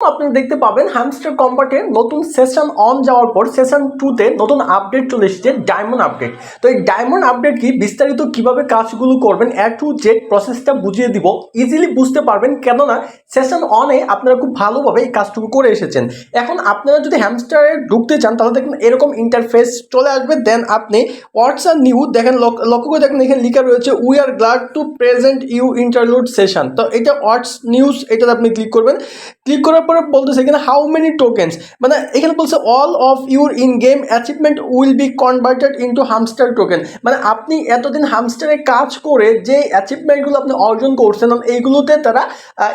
আপনারা দেখতে পাবেন হ্যামস্টার কম্পার্টের নতুন সেশন অন যাওয়ার পর সেশন টুতে নতুন আপডেট চলে এসেছে ডায়মন্ড আপডেট তো এই ডায়মন্ড আপডেট কি? বিস্তারিত কীভাবে কাজগুলো করবেন এ টু জেড প্রসেসটা বুঝিয়ে দিব ইজিলি বুঝতে পারবেন, কেননা সেশন অনে আপনারা খুব ভালোভাবে এই কাজটুকু করে এসেছেন। এখন আপনারা যদি হ্যামস্টারে ঢুকতে চান, তাহলে দেখুন এরকম ইন্টারফেস চলে আসবে দেন আপনি হোয়াটসঅ্যাপ নিউ দেখেন লক- লক্ষ্য করে দেখেন এখানে লেখা রয়েছে we are glad to present you interlude session তো এটা হোয়াটস নিউজ এটাতে আপনি ক্লিক করবেন। ক্লিক করার পরে বলতেছে এখানে হাউ মেনি টোকেন্স মানে এখানে বলছে all of your in game achievement will be converted into hamster token মানে আপনি এতদিন হামস্টারে কাজ করে যে অ্যাচিভমেন্টগুলো আপনি অর্জন করছেন, এইগুলোতে তারা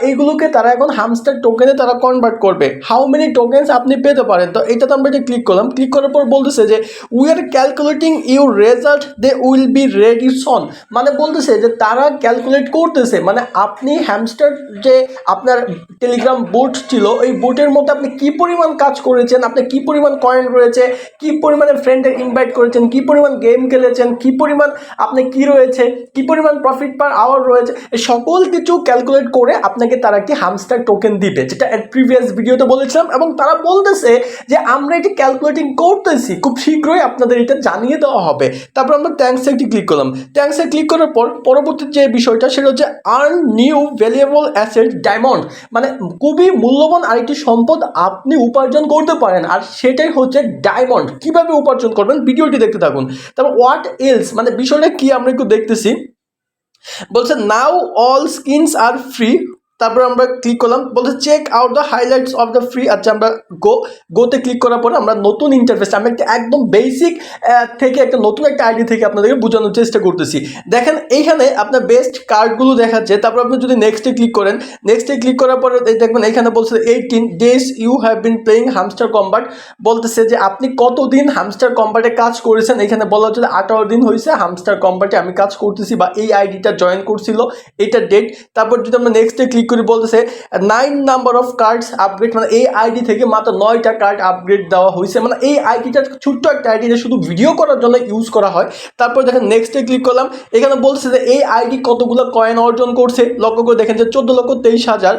এইগুলোকে তারা এখন হামস্টার টোকেনে তারা কনভার্ট করবে। হাউ মেনি টোকেন্স আপনি পেতে পারেন? তো এটাতে আমরা ক্লিক করলাম ক্লিক করার পর বলতেছে যে we are calculating your result they will be ready soon মানে বলতেছে যে তারা ক্যালকুলেট করতেছে। মানে আপনি হ্যামস্টার যে আপনার টেলিগ্রাম বুট ছিল, ওই বুটের মধ্যে আপনি কি পরিমাণ কাজ করেছেন, আপনি কি পরিমাণ কয়েন রয়েছে, কি পরিমাণে ফ্রেন্ডের ইনভাইট করেছেন, কি পরিমাণ গেম খেলেছেন, কি পরিমাণ আপনি কি রয়েছে, কি পরিমাণ প্রফিট পার আওয়ার রয়েছে সকল কিছু ক্যালকুলেট করে আপনাকে তারা কি হামস্টার টোকেন দিবে, যেটা প্রিভিয়াস ভিডিওতে বলেছিলাম, এবং তারা বলতেছে যে আমরা এটি ক্যালকুলেটিং করতেছি, খুব শীঘ্রই আপনাদের এটা জানিয়ে দেওয়া হবে। তারপর আমরা ট্যাঙ্কসে একটি ক্লিক করলাম। ট্যাঙ্কসে ক্লিক করার পর পরবর্তী যে বিষয়টা, সেটা হচ্ছে earn new valuable asset diamond মানে খুবই মূল্যবান আরেকটি সম্পদ আপনি উপার্জন করতে পারেন, আর সেটাই হচ্ছে ডায়মন্ড কীভাবে উপার্জন করবেন? ভিডিওটি দেখতে থাকুন। তারপর হোয়াট এলস মানে বিষয়টা কি আমরা একটু দেখতেছি। বলছে নাও অল স্কিনস আর ফ্রি তারপর আমরা ক্লিক করলাম, বলতে check out the highlights of the free আচ্ছা আমরা গো গোতে ক্লিক করার পরে আমরা নতুন ইন্টারফেস আমি একটা একদম বেসিক থেকে একটা নতুন একটা আইডি থেকে আপনাদেরকে বোঝানোর চেষ্টা করতেছি। দেখেন এইখানে আপনার বেস্ট কার্ডগুলো দেখাচ্ছে, তারপর আপনি যদি নেক্সটে ক্লিক করেন নেক্সটে ক্লিক করার পরে এই দেখবেন এখানে বলছে eighteen days you have been playing hamster combat বলতেছে যে আপনি কতদিন হামস্টার কম্বাটে কাজ করেছেন? এখানে বলা হচ্ছে আঠারো দিন হয়েছে হামস্টার কম্বাটে আমি কাজ করতেছি বা এই আইডিটা জয়েন করছিল, এটা ডেট তারপর যদি আমরা নেক্সটে ক্লিক করি বলতেছে nine number of cards upgrade মানে এই আইডি থেকে মাত্র নয়টা কার্ড আপগ্রেড দেওয়া হয়েছে। মানে এই আইডিটা ছোট্ট একটা আইডি শুধু ভিডিও করার জন্য ইউজ করা হয়। তারপর দেখেন নেক্সটে ক্লিক করলাম। এখানে বলছে যে এই আইডি কতগুলো কয়েন অর্জন করছে? লক্ষ্য করে দেখেন যে চোদ্দ লক্ষ তেইশ হাজার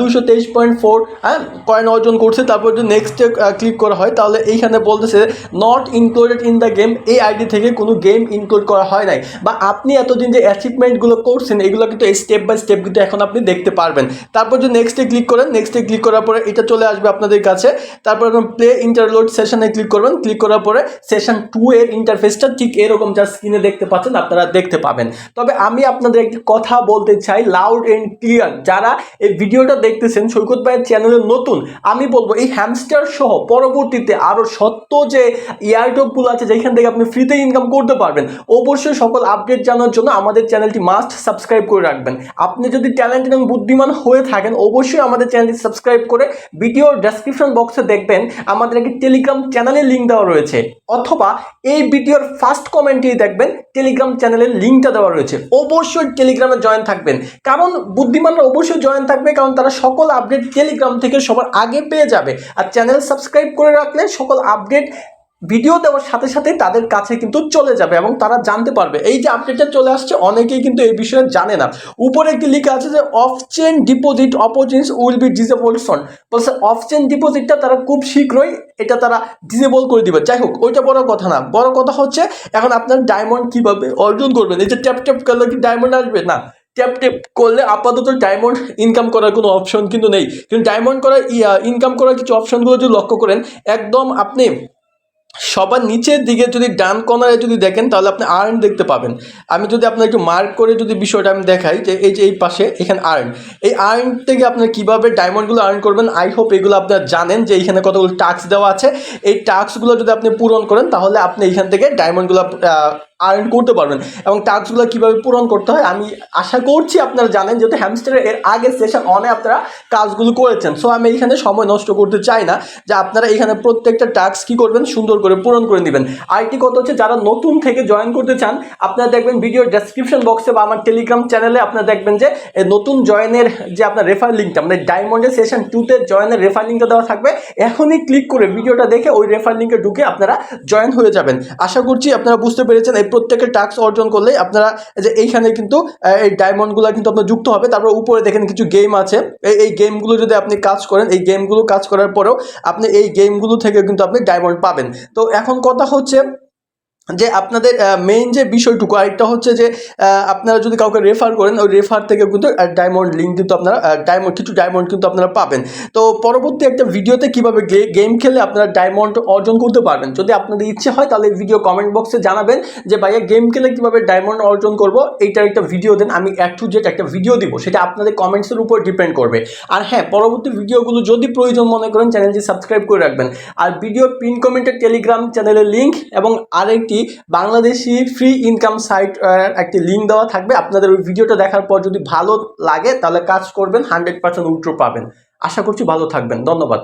দুশো তেইশ পয়েন্ট ফোর হ্যাঁ কয়েন অর্জন করছে। তারপর যদি নেক্সটে ক্লিক করা হয়, তাহলে এইখানে বলতেছে not included in the game এই আইডি থেকে কোনো গেম ইনক্লুড করা হয় নাই। বা আপনি এতদিন যে অ্যাচিভমেন্টগুলো করছেন, এগুলো কিন্তু স্টেপ বাই স্টেপ কিন্তু এখন আপনি দেখতে পারবেন। তারপর যদি নেক্সটে ক্লিক করেন নেক্সটে ক্লিক করার পরে এটা চলে আসবে আপনাদের কাছে। তারপর প্লে ইন্টারলোড সেশনে ক্লিক করবেন। ক্লিক করার পরে সেশন টু এর ইন্টারফেসটা ঠিক এরকম যা স্ক্রিনে দেখতে পাচ্ছেন, আপনারা দেখতে পাবেন। তবে আমি আপনাদের একটি কথা বলতে চাই লাউড এন্ড ক্লিয়ার যারা এই ভিডিওটা দেখতেছেন, সৈকত ভাইয়ের চ্যানেলে নতুন, আমি বলব এই হ্যামস্টার সহ পরবর্তীতে আরও সত্য যে ইয়ারটপগুলো আছে, যেখান থেকে আপনি ফ্রিতে ইনকাম করতে পারবেন, অবশ্যই সকল আপডেট জানার জন্য আমাদের চ্যানেলটি মাস্ট সাবস্ক্রাইব করে রাখবেন। আপনি যদি ট্যালেন্ট এবং বুদ্ধিমান হয়ে থাকেন, অবশ্যই আমাদের চ্যানেলটি সাবস্ক্রাইব করে ভিডিওর ডেসক্রিপশন বক্সে দেখবেন। আমাদের একটি টেলিগ্রাম চ্যানেলের লিঙ্ক দেওয়া রয়েছে। অথবা এই ভিডিওর ফার্স্ট কমেন্টেই দেখবেন টেলিগ্রাম চ্যানেলের লিঙ্কটা দেওয়া রয়েছে। অবশ্যই টেলিগ্রামে জয়েন থাকবেন। কারণ বুদ্ধিমানরা অবশ্যই জয়েন থাকবে, কারণ তারা সকল আপডেট টেলিগ্রাম থেকে সবার আগে পেয়ে যাবে। আর চ্যানেল সাবস্ক্রাইব করে রাখলে সকল আপডেট ভিডিও দেওয়ার সাথে সাথে তাদের কাছে কিন্তু চলে যাবে এবং তারা জানতে পারবে। এই যে আপডেটটা চলে আসছে, অনেকেই কিন্তু এই বিষয়ে জানে না। উপরে একটি লেখা আছে যে off chain deposit opportunities will be disable soon বলছে অফ চেন ডিপোজিটটা তারা খুব শীঘ্রই এটা তারা ডিসেবল করে দিবে। যাই হোক, ওইটা বড় কথা না। বড় কথা হচ্ছে, এখন আপনার ডায়মন্ড কীভাবে অর্জন করবেন? এই যে ট্যাপ ট্যাপ করলে কি ডায়মন্ড আসবে? না। ট্যাপ ট্যাপ করলে আপাতত ডায়মন্ড ইনকাম করার কোনো অপশন কিন্তু নেই। কিন্তু ডায়মন্ড করার ইনকাম করার কিছু অপশনগুলো যদি লক্ষ্য করেন, একদম আপনি সবার নিচের দিকে যদি ডান কর্নারে যদি দেখেন, তাহলে আপনি আর্ন দেখতে পাবেন। আমি যদি আপনার একটু মার্ক করে যদি বিষয়টা আমি দেখাই, যে এই যে এই পাশে এখানে আর্ন এই আর্ন থেকে আপনার কীভাবে ডায়মন্ডগুলো আর্ন করবেন আই হোপ এগুলো আপনার জানেন যে এইখানে কতগুলো টাস্ক দেওয়া আছে। এই টাস্কগুলো যদি আপনি পূরণ করেন, তাহলে আপনি এইখান থেকে ডায়মন্ডগুলো আর্ন করতে পারবেন। এবং টাস্কগুলো কীভাবে পূরণ করতে হয়, আমি আশা করছি আপনারা জানেন যেহেতু হ্যামস্টারের এর আগে সেশন অনে আপনারা কাজগুলো করেছেন। সো আমি এখানে সময় নষ্ট করতে চাই না যে আপনারা এখানে প্রত্যেকটা টাস্ক কী করবেন, সুন্দর করে পূরণ করে নেবেন। আরেকটি কথা হচ্ছে, যারা নতুন থেকে জয়েন করতে চান, আপনারা দেখবেন ভিডিওর ডেসক্রিপশন বক্সে বা আমার টেলিগ্রাম চ্যানেলে আপনারা দেখবেন যে নতুন জয়েনের যে আপনার রেফার লিঙ্কটা মানে ডায়মন্ডের সেশন টুতে জয়েনের রেফার লিঙ্কটা দেওয়া থাকবে। এখনই ক্লিক করে ভিডিওটা দেখে ওই রেফার লিঙ্কে ঢুকে আপনারা জয়েন হয়ে যাবেন। আশা করছি আপনারা বুঝতে পেরেছেন, এই প্রত্যেকের টাক্স অর্জন করলে আপনারা যে এইখানে কিন্তু এই ডায়মন্ডগুলো কিন্তু আপনার যুক্ত হবে। তারপর উপরে দেখেন কিছু গেম আছে। এই এই গেমগুলো যদি আপনি কাজ করেন, এই গেমগুলো কাজ করার পরেও আপনি এই গেমগুলো থেকে কিন্তু আপনি ডায়মন্ড পাবেন। তো এখন কথা হচ্ছে যে আপনাদের মেইন যে বিষয়টুকু, আরেকটা হচ্ছে যে আপনারা যদি কাউকে রেফার করেন, ওই রেফার থেকে কিন্তু ডায়মন্ড লিঙ্ক কিন্তু আপনারা ডায়মন্ড কিছু ডায়মন্ড কিন্তু আপনারা পাবেন। তো পরবর্তী একটা ভিডিওতে কীভাবে গেম খেলে আপনারা ডায়মন্ড অর্জন করতে পারবেন? যদি আপনাদের ইচ্ছে হয়, তাহলে ভিডিও কমেন্ট বক্সে জানাবেন যে, ভাইয়া গেম খেলে কীভাবে ডায়মন্ড অর্জন করব? এইটার একটা ভিডিও দেন, আমি এক টু জেড একটা ভিডিও দিব, সেটা আপনাদের কমেন্টসের উপর ডিপেন্ড করবে। আর হ্যাঁ পরবর্তী ভিডিওগুলো যদি প্রয়োজন মনে করেন চ্যানেলটি সাবস্ক্রাইব করে রাখবেন। আর ভিডিও পিন কমেন্টের টেলিগ্রাম চ্যানেলের লিঙ্ক এবং আরেকটি বাংলাদেশি ফ্রি ইনকাম সাইট একটি লিঙ্ক দেওয়া থাকবে। আপনাদের ওই ভিডিওটা দেখার পর যদি ভালো লাগে, তাহলে কাজ করবেন হান্ড্রেড পার্সেন্ট উল্টো পাবেন। আশা করছি ভালো থাকবেন। ধন্যবাদ।